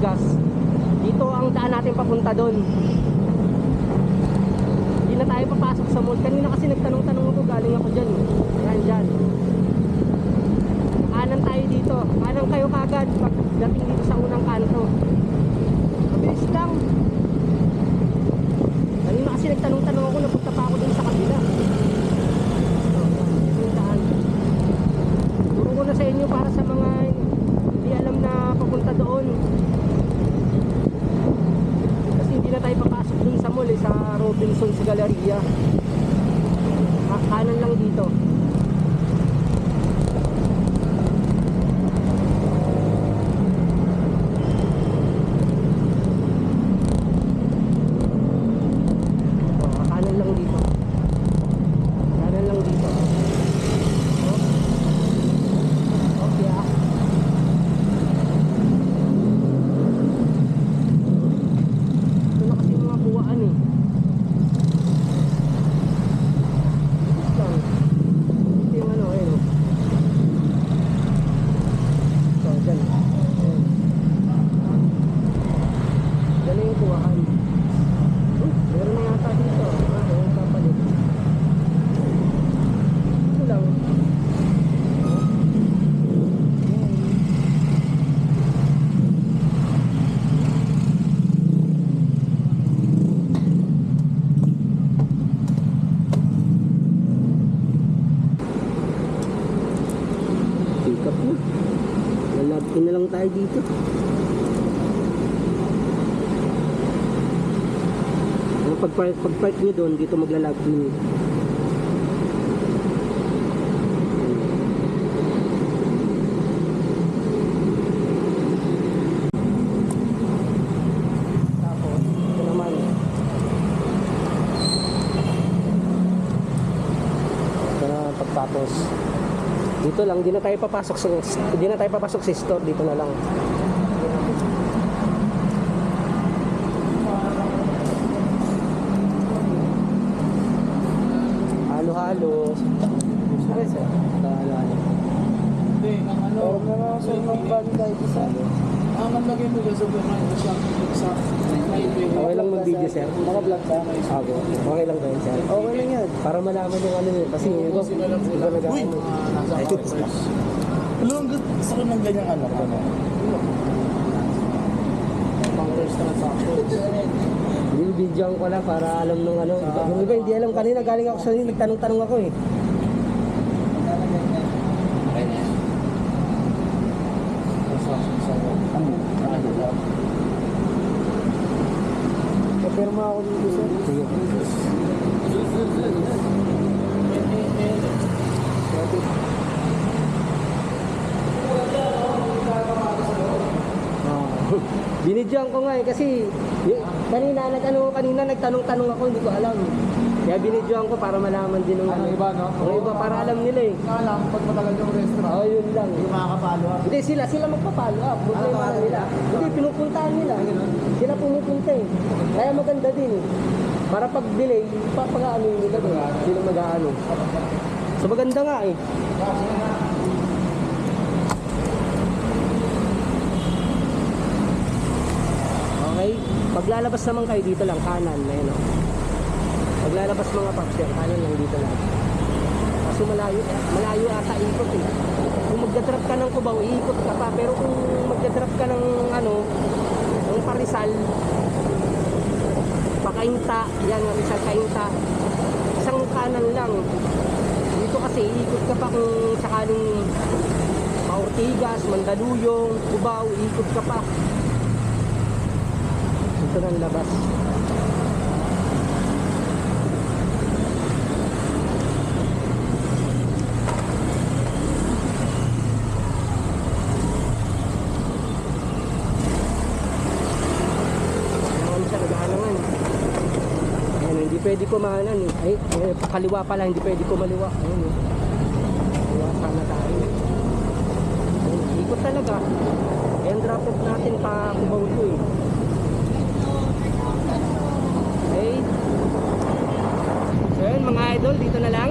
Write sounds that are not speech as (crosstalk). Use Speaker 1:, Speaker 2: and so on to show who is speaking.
Speaker 1: Ortigas. Dito ang daan natin papunta doon. Hindi na tayo papasok sa mall. Kanina kasi nagtanong-tanong ako, galing ako dyan. Yan dyan. Kanan tayo dito. Kanan kayo kagad pagdating dito sa unang kanto. galeria. Lalabkin na lang tayo dito. Ang pag-park, pag-park nyo doon, dito maglalagin. Tapos, Dito lang, di na tayo papasok sa di na tayo papasok sa store, dito na lang. Halo-halo. Sorry, sir. Halo-halo.
Speaker 2: Hindi, ang ano,
Speaker 3: Pero sa ibang bali tayo isa.
Speaker 2: ang maglagay mo sa supermarket sa sa
Speaker 1: Okay lang mag-video, sir.
Speaker 3: Naka-vlog ka.
Speaker 1: Okay, okay lang ba yun, sir?
Speaker 3: Okay lang yan.
Speaker 1: Para malaman yung ano yun. Kasi yung iba, iba!
Speaker 2: Nasa officers.
Speaker 3: Alam mo, gusto ko ng ganyang anak. Ano?
Speaker 2: Counters transactions.
Speaker 1: Binibidyoan ko lang para alam nung ano. Yung iba hindi alam kanina, galing ako sa nagtanong-tanong ako eh.
Speaker 3: Kapirma ako dito sir.
Speaker 1: Sige. (laughs) Binidyoan ko nga eh kasi kanina nag-ano kanina nagtanong-tanong ako hindi ko alam. Kaya binidyoan ko para malaman din ng
Speaker 2: Ano iba, no?
Speaker 1: Ang iba para alam nila eh.
Speaker 2: Nga lang, pag matagal yung restaurant,
Speaker 1: Oh, yun lang.
Speaker 2: hindi makakapalo.
Speaker 1: Hindi sila, sila magpa-follow up. Problema
Speaker 2: Ano
Speaker 1: nila. Hindi, pinupuntahan nila. Pumupunta eh. Kaya maganda din eh. Para pag delay, papagaano yun nila doon. Sila mag-aano. So maganda nga eh. Okay? Paglalabas naman kayo dito lang, kanan. Ayun o. Paglalabas mga paps yan, kanan lang dito lang. Kaso malayo, malayo ata ikot eh. Kung magdadrop ka ng Cubao, iikot ka pa. Pero kung magdadrop ka ng ano, ng Parisal, Pakainta, yan, Rizal Kainta, isang kanan lang. Dito kasi iikot ka pa kung sakaling Paortigas, Mandaluyong, Cubao, iikot ka pa. Ito ang labas. Ayan siya, nag-aalangan. Ayan, hindi pwede kumanan eh. Ay, eh, kaliwa pala, hindi pwede kumaliwa. Ayun eh. Kaliwa sana tayo. Ayun, ikot talaga. Ayan, drop off natin pa kubaw to eh. Okay. So yun, mga idol, dito na lang.